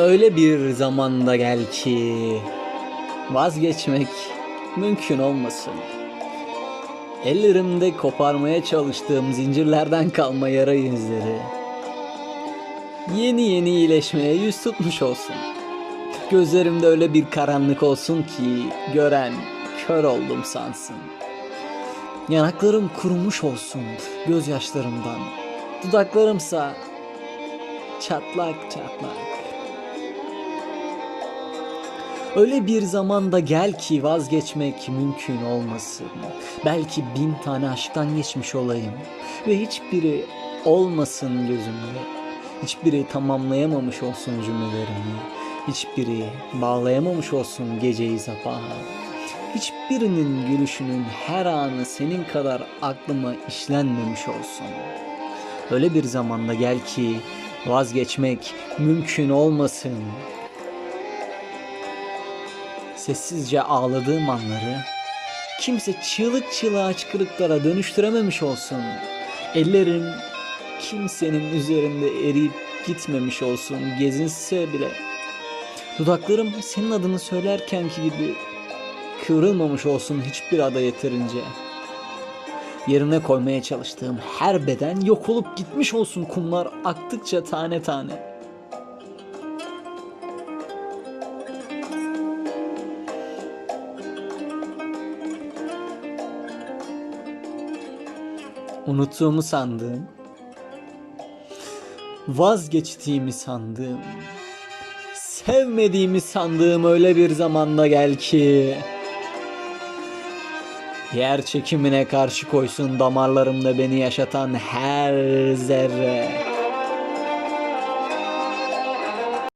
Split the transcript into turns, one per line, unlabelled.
Öyle bir zamanda gel ki vazgeçmek mümkün olmasın. Ellerimde koparmaya çalıştığım zincirlerden kalma yara izleri yeni yeni iyileşmeye yüz tutmuş olsun. Gözlerimde öyle bir karanlık olsun ki gören kör oldum sansın. Yanaklarım kurumuş olsun gözyaşlarımdan. Dudaklarımsa çatlak çatlak. Öyle bir zamanda gel ki vazgeçmek mümkün olmasın. Belki bin tane aşktan geçmiş olayım ve hiçbiri olmasın gözümde. Hiçbiri tamamlayamamış olsun cümlelerimi. Hiçbiri bağlayamamış olsun geceyi sabaha. Hiçbirinin gülüşünün her anı senin kadar aklıma işlenmemiş olsun. Öyle bir zamanda gel ki vazgeçmek mümkün olmasın. Sessizce ağladığım anları kimse çığlık çığlığa çıkırıklara dönüştürememiş olsun. Ellerim kimsenin üzerinde eriyip gitmemiş olsun gezinse bile. Dudaklarım senin adını söylerkenki gibi kıvrılmamış olsun hiçbir ada yeterince. Yerine koymaya çalıştığım her beden yok olup gitmiş olsun kumlar aktıkça tane tane. Unuttuğumu sandığım, vazgeçtiğimi sandığım, sevmediğimi sandığım öyle bir zamanda gel ki yer çekimine karşı koysun damarlarımda beni yaşatan her zerre.